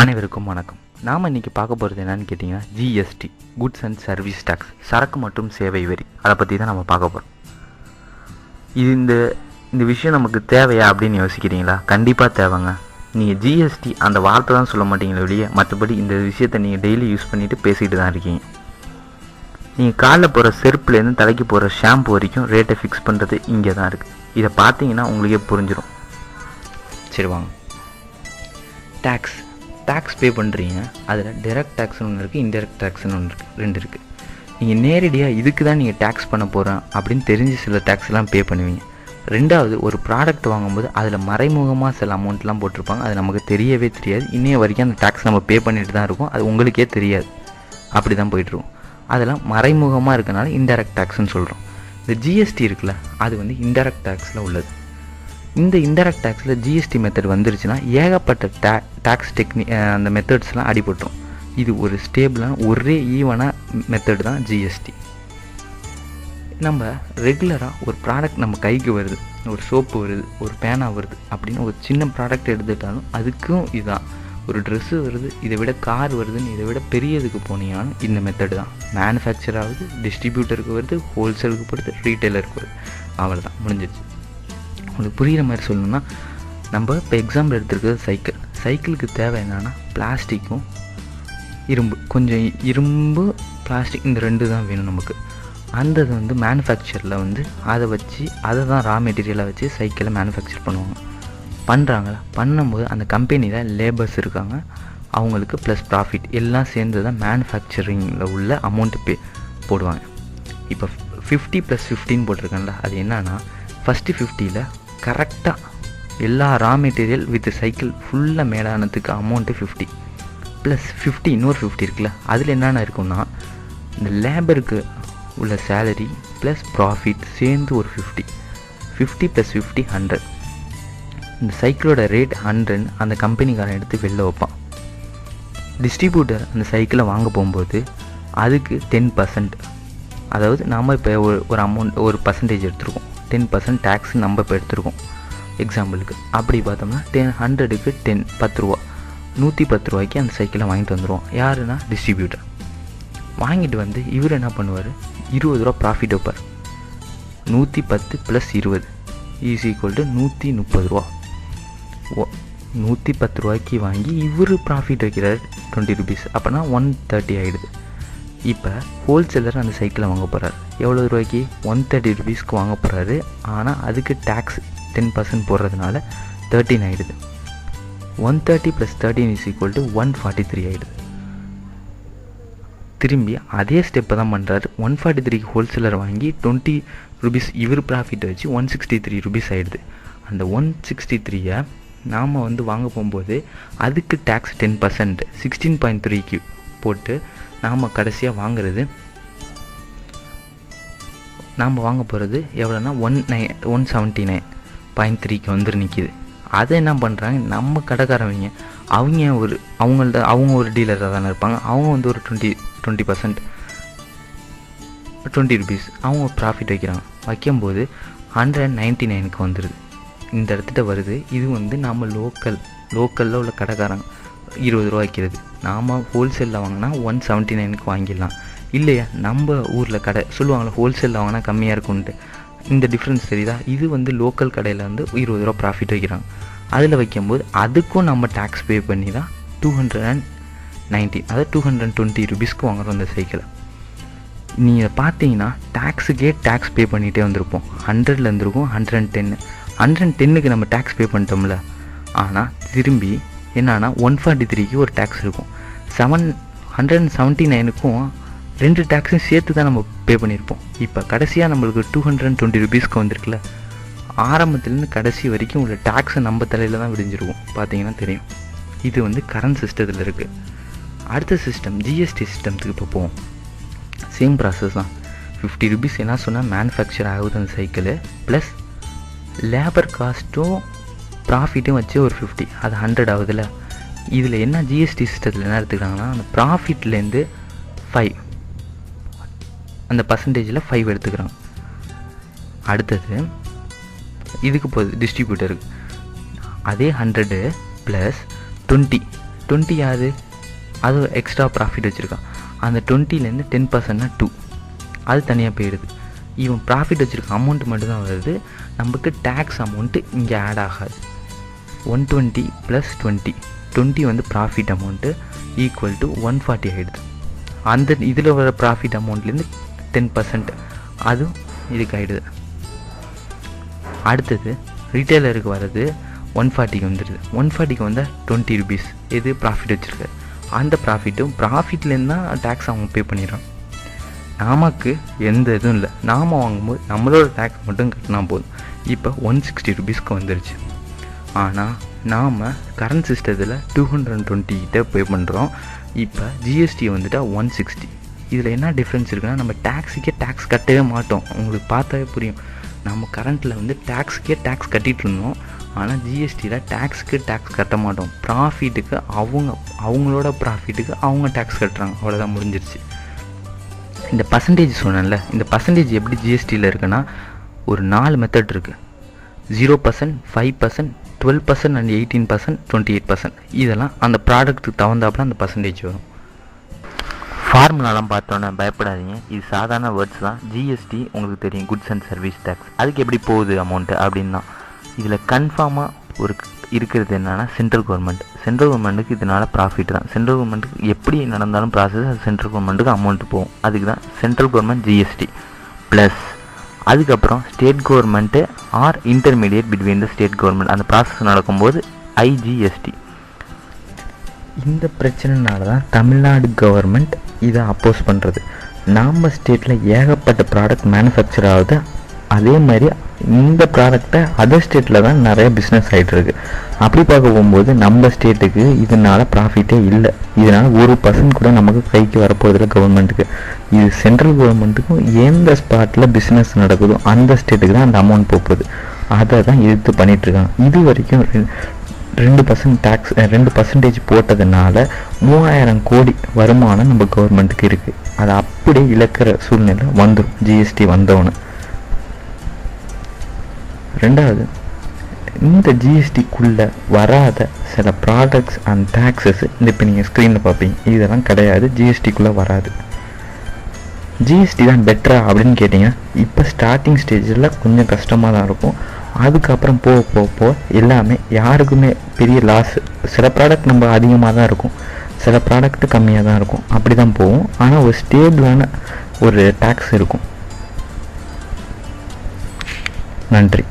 அனைவருக்கும் வணக்கம். நாம் இன்றைக்கி பார்க்க போகிறது என்னன்னு கேட்டிங்கன்னா GST goods and service tax சரக்கு மற்றும் சேவை வரி. அதை பற்றி தான் நம்ம பார்க்க போகிறோம் இது இந்த இந்த விஷயம் நமக்கு தேவையா அப்படின்னு யோசிக்கிறீங்களா? கண்டிப்பாக தேவைங்க. நீங்கள் ஜிஎஸ்டி அந்த வார்த்தை தான் சொல்ல மாட்டீங்களே வெளியே மற்றபடி இந்த விஷயத்தை நீங்கள் டெய்லி யூஸ் பண்ணிட்டு பேசிகிட்டு தான் இருக்கீங்க. நீங்கள் காலில் போகிற செருப்புலேருந்து தலைக்கு போகிற ஷாம்பு வரைக்கும் ரேட்டை ஃபிக்ஸ் பண்ணுறது இங்கே தான் இருக்குது இதை பார்த்தீங்கன்னா உங்களுக்கே புரிஞ்சிடும் சரி வாங்க. டேக்ஸ் டேக்ஸ் பே பண்ணுறீங்க அதில் டைரக்ட் டேக்ஸ்னு ஒன்று இருக்குது இன்டெரக்ட் டேக்ஸ்னு ஒன்று இருக்குது ரெண்டு இருக்குது நீங்கள் நேரடியாக இதுக்கு தான் நீங்கள் டேக்ஸ் பண்ண போகிறேன் அப்படின்னு தெரிஞ்சு சில டேக்ஸ்லாம் பே பண்ணுவீங்க. ரெண்டாவது ஒரு ப்ராடக்ட் வாங்கும்போது அதில் மறைமுகமாக சில அமௌண்ட்லாம் போட்டிருப்பாங்க. அது நமக்கு தெரியவே தெரியாது. இன்னைய வரைக்கும் அந்த டேக்ஸ் நம்ம பே பண்ணிட்டு தான் இருக்கோம். அது உங்களுக்கே தெரியாது. அப்படி தான் போயிட்டுருக்கும் அதெல்லாம் மறைமுகமாக இருக்கனால இன்டெரக்ட் டேக்ஸ்னு சொல்கிறோம் இந்த ஜிஎஸ்டி இருக்குல்ல அது வந்து இன்டெரக்ட் டேக்ஸில் உள்ளது. இந்த இன்டெரக்ட் டேக்ஸில் ஜிஎஸ்டி மெத்தட் வந்துருச்சுன்னா ஏகப்பட்ட டே டேக்ஸ் டெக்னி அந்த மெத்தட்ஸ்லாம் அடிபட்டுரும். இது ஒரு ஸ்டேபிளான ஒரே ஈவனாக மெத்தட் தான் ஜிஎஸ்டி நம்ம ரெகுலராக ஒரு ப்ராடக்ட் நம்ம கைக்கு வருது ஒரு சோப்பு வருது ஒரு பேனா வருது அப்படின்னு ஒரு சின்ன ப்ராடக்ட் எடுத்துட்டாலும் அதுக்கும் இதுதான் ஒரு ட்ரெஸ்ஸு வருது இதை விட கார் வருதுன்னு இதை விட பெரியதுக்கு போனீங்கனாலும் இந்த மெத்தடு தான். மேனுஃபேக்சர் ஆகுது டிஸ்ட்ரிபியூட்டருக்கு வருது ஹோல்சேலுக்கு போடுது ரீட்டைலருக்கு வருது. அவ்வளோதான் முடிஞ்சிருச்சு உங்களுக்கு புரிகிற மாதிரி சொல்லணும்னா நம்ம இப்போ எக்ஸாம்பிள் எடுத்துருக்கிறது சைக்கிள் சைக்கிளுக்கு தேவை என்னென்னா பிளாஸ்டிக்கும் இரும்பு. கொஞ்சம் இரும்பு பிளாஸ்டிக் இந்த ரெண்டு தான் வேணும் நமக்கு. அந்த இது வந்து மேனுஃபேக்சரில் வந்து அதை வச்சு அதை தான் ரா மெட்டீரியலாக வச்சு சைக்கிளை மேனுஃபேக்சர் பண்ணுவாங்க. பண்ணுறாங்களா பண்ணும்போது அந்த கம்பெனியில் லேபர்ஸ் இருக்காங்க. அவங்களுக்கு ப்ளஸ் ப்ராஃபிட் எல்லாம் சேர்ந்து தான் மேனுஃபேக்சரிங்கில் உள்ள அமௌண்ட்டு பே போடுவாங்க. இப்போ ஃபிஃப்டி ப்ளஸ் ஃபிஃப்டின்னு போட்டிருக்கேன்ல அது என்னன்னா ஃபஸ்ட்டு ஃபிஃப்டியில் கரெக்டாக எல்லா ரா மெட்டீரியல் வித் சைக்கிள் ஃபுல்லாக மேலானதுக்கு அமௌண்ட்டு ஃபிஃப்டி ப்ளஸ் ஃபிஃப்டி இன்னொரு ஃபிஃப்டி இருக்குல்ல அதில் என்னென்ன இருக்குன்னா இந்த லேபருக்கு உள்ள சேலரி ப்ளஸ் ப்ராஃபிட் சேர்ந்து ஒரு fifty fifty plus fifty hundred இந்த சைக்கிளோட ரேட் ஹண்ட்ரட் அந்த கம்பெனிக்காரன் எடுத்து வெளில வைப்பான். டிஸ்ட்ரிபியூட்டர் அந்த சைக்கிளை வாங்க போகும்போது அதுக்கு டென் பர்சன்ட் அதாவது நாம் இப்போ ஒரு ஒரு அமௌண்ட் ஒரு பர்சன்டேஜ் எடுத்துருக்கோம். டென் பர்சன்ட் டேக்ஸ் நம்ம இப்போ எடுத்திருக்கோம். எக்ஸாம்பிளுக்கு அப்படி பார்த்தோம்னா டென் ஹண்ட்ரடுக்கு டென் பத்து ரூபா. நூற்றி பத்து ரூபாய்க்கு அந்த சைக்கிளை வாங்கிட்டு வந்துடுவோம் யாருன்னா டிஸ்ட்ரிபியூட்டர் வாங்கிட்டு வந்து இவர் என்ன பண்ணுவார்? இருபது ரூபா ப்ராஃபிட் வைப்பார். நூற்றி பத்து ப்ளஸ் இருபது. ஈஸி ஈக்குவல் டு நூற்றி முப்பது ரூபா. ஓ நூற்றி பத்து ரூபாய்க்கு வாங்கி இவர் ப்ராஃபிட் வைக்கிறார் டுவெண்ட்டி ருபீஸ் அப்போனா ஒன் தேர்ட்டி ஆகிடுது இப்போ ஹோல்சேலர் அந்த சைக்கிளை வாங்க போகிறாரு எவ்வளோ ரூபாய்க்கு? ஒன் தேர்ட்டி ருபீஸ்க்கு வாங்க போகிறாரு ஆனால் அதுக்கு டேக்ஸ் டென் பர்சன்ட் போடுறதுனால தேர்ட்டின் ஆகிடுது one thirty plus thirteen is equal to one forty three ஆகிடுது திரும்பி அதே ஸ்டெப்பை தான் பண்ணுறாரு ஒன் ஃபார்ட்டி த்ரீக்கு ஹோல்சேலர் வாங்கி டுவெண்ட்டி ருபீஸ் இவர் ப்ராஃபிட் வச்சு ஒன் சிக்ஸ்டி த்ரீ ருபீஸ் ஆகிடுது அந்த ஒன் சிக்ஸ்டி த்ரீயை நாம் வந்து வாங்க போகும்போது அதுக்கு tax ten percent sixteen point த்ரீக்கு போட்டு நாம் கடைசியாக வாங்குறது. நாம் வாங்க போகிறது எவ்வளோனா one nine one seventy nine point த்ரீக்கு வந்து நிற்கிது அதை என்ன பண்ணுறாங்க நம்ம கடைக்காரவங்க. அவங்க ஒரு அவங்கள்ட்ட அவங்க ஒரு டீலராக தானே இருப்பாங்க. அவங்க வந்து ஒரு twenty twenty percent twenty rupees அவங்க ப்ராஃபிட் வைக்கிறாங்க. வைக்கும்போது ஹண்ட்ரட் நைன்ட்டி நைனுக்கு வந்துடுது இந்த இடத்துட்ட வருது. இது வந்து நம்ம லோக்கல் லோக்கலில் உள்ள கடைக்காரங்க இருபது ரூபா வைக்கிறது நாம் ஹோல்சேலில் வாங்கினா ஒன் செவன்ட்டி நைனுக்கு வாங்கிடலாம். இல்லையா? நம்ம ஊரில் கடை சொல்லுவாங்களே ஹோல்சேலில் வாங்கினா கம்மியாக இருக்கும்ன்ட்டு. இந்த டிஃப்ரென்ஸ் தெரியுதா? இது வந்து லோக்கல் கடையில் வந்து இருபது ரூபா ப்ராஃபிட் வைக்கிறாங்க. அதில் வைக்கும்போது அதுக்கும் நம்ம டேக்ஸ் பே பண்ணி தான் டூ ஹண்ட்ரட் அண்ட் நைன்டீன் அதாவது டூ ஹண்ட்ரட் அண்ட் டுவெண்ட்டி ருபீஸ்க்கு வாங்குகிறோம் அந்த சைக்கிளை நீங்கள் பார்த்தீங்கன்னா டேக்ஸுக்கே டேக்ஸ் பே பண்ணிகிட்டே வந்திருப்போம். ஹண்ட்ரட்லேருந்துருக்கும் hundred and ten hundred and டென்னுக்கு நம்ம டேக்ஸ் பே பண்ணிட்டோம்ல. ஆனால் திரும்பி என்னன்னா ஒன் ஃபார்ட்டி த்ரீக்கு ஒரு டேக்ஸ் இருக்கும். செவன் ஹண்ட்ரட் அண்ட் செவன்ட்டி நைனுக்கும் ரெண்டு டேக்ஸையும் சேர்த்து தான் நம்ம பே பண்ணியிருப்போம். இப்போ கடைசியாக நம்மளுக்கு டூ ஹண்ட்ரட் அண்ட் டுவெண்ட்டி ருபீஸ்க்கு வந்திருக்குல்ல ஆரம்பத்துலேருந்து கடைசி வரைக்கும் உள்ள டேக்ஸை நம்ம தலையில் தான் விடிஞ்சிருவோம். பார்த்தீங்கன்னா தெரியும். இது வந்து கரண்ட் சிஸ்டத்தில் இருக்குது அடுத்த சிஸ்டம் ஜிஎஸ்டி சிஸ்டத்துக்கு இப்போ போவோம். சேம் ப்ராசஸ் தான். ஃபிஃப்டி ருபீஸ் என்ன சொன்னால் மேனுஃபேக்சர் ஆகுது அந்த சைக்கிளு ப்ளஸ் லேபர் காஸ்ட்டும் ப்ராஃபிட்டும் வச்சு ஒரு ஃபிஃப்டி அது ஹண்ட்ரட் ஆகுதுல்ல. இதில் என்ன ஜிஎஸ்டி சிஸ்டத்தில் என்ன எடுத்துக்கிறாங்கன்னா அந்த ப்ராஃபிட்லேருந்து ஃபைவ் அந்த பர்சன்டேஜில் ஃபைவ் எடுத்துக்கிறாங்க. அடுத்தது இதுக்கு போகுது டிஸ்ட்ரிபியூட்டருக்கு அதே ஹண்ட்ரடு ப்ளஸ் டுவெண்ட்டி டுவெண்ட்டி யாரு? அது எக்ஸ்ட்ரா ப்ராஃபிட் வச்சுருக்கான். அந்த டுவெண்ட்டிலேருந்து டென் பர்சன்ட்னா டூ அது தனியாக போயிடுது. இவன் ப்ராஃபிட் வச்சுருக்க அமௌண்ட் மட்டும்தான் வருது. நமக்கு டேக்ஸ் அமௌண்ட்டு இங்கே ஆட் ஆகாது. One twenty plus twenty twenty வந்து profit amount equal to one forty ஆகிடுது அந்த இதில் வர ப்ராஃபிட் அமௌண்ட்லேருந்து டென் பர்சன்ட் அதுவும் இதுக்கு ஆகிடுது அடுத்தது ரீட்டைலருக்கு வர்றது ஒன் ஃபார்ட்டிக்கு வந்துடுது ஒன் ஃபார்ட்டிக்கு வந்தால் டுவெண்ட்டி ருபீஸ் இது ப்ராஃபிட் வச்சுருக்காரு அந்த ப்ராஃபிட்டும் ப்ராஃபிட்லேருந்து தான் டேக்ஸ் அவங்க பே பண்ணிடுறான் நமக்கு எந்த இதுவும் இல்லை. நாம் வாங்கும்போது நம்மளோட டேக்ஸ் மட்டும் கட்டினா போதும். இப்போ ஒன் சிக்ஸ்டி ருபீஸ்க்கு வந்துருச்சு. ஆனால் நாம் கரண்ட் சிஸ்டத்தில் டூ ஹண்ட்ரட் அண்ட் டுவெண்ட்டி கிட்ட பே பண்ணுறோம் இப்போ ஜிஎஸ்டி வந்துட்டா ஒன் சிக்ஸ்டி இதில் என்ன டிஃப்ரென்ஸ் இருக்குன்னா நம்ம டேக்ஸுக்கே டேக்ஸ் கட்டவே மாட்டோம். உங்களுக்கு பார்த்தாவே புரியும். நம்ம கரண்ட்டில் வந்து டேக்ஸுக்கே டேக்ஸ் கட்டிகிட்டு இருந்தோம். ஆனால் ஜிஎஸ்டியில் டேக்ஸுக்கு டேக்ஸ் கட்ட மாட்டோம். ப்ராஃபிட்டுக்கு அவங்க அவங்களோட ப்ராஃபிட்டுக்கு அவங்க டேக்ஸ் கட்டுறாங்க. அவ்வளோதான் முடிஞ்சிருச்சு. இந்த பர்சன்டேஜ் சொன்னேன்ல இந்த பர்சன்டேஜ் எப்படி ஜிஎஸ்டியில் இருக்குன்னா ஒரு நாலு மெத்தட் இருக்குது zero percent five percent twelve percent and eighteen percent twenty eight percent இதெல்லாம் அந்த ப்ராடக்ட்டுக்கு தகுந்தாப்புல அந்த பர்சன்டேஜ் வரும். ஃபார்முலாலாம் பார்த்தோன்னே பயப்படாதீங்க. இது சாதாரண வேர்ட்ஸ் தான். ஜிஎஸ்டி உங்களுக்கு தெரியும் குட்ஸ் அண்ட் சர்வீஸ் டேக்ஸ் அதுக்கு எப்படி போகுது அமௌண்ட்டு அப்படின்னா இதில் கன்ஃபார்மாக ஒரு இருக்கிறது என்னென்னா சென்ட்ரல் கவர்மெண்ட் சென்ட்ரல் கவர்மெண்ட்டுக்கு இதனால் ப்ராஃபிட் தான். சென்ட்ரல் கவர்மெண்ட்டுக்கு எப்படி நடந்தாலும் ப்ராசஸ் அது சென்ட்ரல் கவர்மெண்ட்டுக்கு அமௌண்ட் போகும் அதுக்கு தான் சென்ட்ரல் கவர்மெண்ட் ஜிஎஸ்டி ப்ளஸ் அதுக்கப்புறம் state government or intermediate between the state government அந்த ப்ராசஸ் நடக்கும்போது ஐஜிஎஸ்டி இந்த பிரச்சனைனால தான் தமிழ்நாடு கவர்மெண்ட் இதை அப்போஸ் பண்ணுறது நாம் ஸ்டேட்டில் ஏகப்பட்ட ப்ராடக்ட் மேனுஃபேக்சர் ஆகுது. அதே மாதிரி இந்த ப்ராடக்டை அதர் ஸ்டேட்டில் தான் நிறைய பிஸ்னஸ் ஆகிட்டு இருக்கு அப்படி பார்க்க போகும்போது நம்ம ஸ்டேட்டுக்கு இதனால் ப்ராஃபிட்டே இல்லை. இதனால் ஒரு பர்சன்ட் கூட நமக்கு கைக்கு வரப்போகிறதுல கவர்மெண்ட்டுக்கு இது சென்ட்ரல் கவர்மெண்ட்டுக்கும் எந்த ஸ்பாட்டில் பிஸ்னஸ் நடக்குதோ அந்த ஸ்டேட்டுக்கு தான் அந்த அமௌண்ட் போகுது. அதை தான் எதிர்த்து பண்ணிகிட்ருக்காங்க இது வரைக்கும் ரெண்டு பர்சன்ட் டேக்ஸ் ரெண்டு பர்சன்டேஜ் போட்டதுனால மூவாயிரம் கோடி வருமானம் நம்ம கவர்மெண்ட்டுக்கு இருக்குது அதை அப்படியே இழக்கிற சூழ்நிலை வந்துடும் ஜிஎஸ்டி வந்தவொன்னே ரெண்டாவது இந்த ஜிஎஸ்டிக்குள்ளே வராத சில ப்ராடக்ட்ஸ் அண்ட் டேக்ஸஸ் இந்த இப்போ நீங்கள் ஸ்க்ரீனில் பார்ப்பீங்க. இதெல்லாம் கிடையாது. ஜிஎஸ்டிக்குள்ளே வராது. ஜிஎஸ்டி தான் பெட்டரா அப்படின்னு கேட்டிங்கன்னா இப்போ ஸ்டார்டிங் ஸ்டேஜில் கொஞ்சம் கஷ்டமாக தான் இருக்கும். அதுக்கப்புறம் போக போக போக எல்லாமே யாருக்குமே பெரிய லாஸ் சில ப்ராடக்ட் நம்ம அதிகமாக தான் இருக்கும். சில ப்ராடக்ட் கம்மியாக தான் இருக்கும். அப்படி தான் போகும். ஆனால் ஒரு ஸ்டேபிளான ஒரு டேக்ஸ் இருக்கும். நன்றி.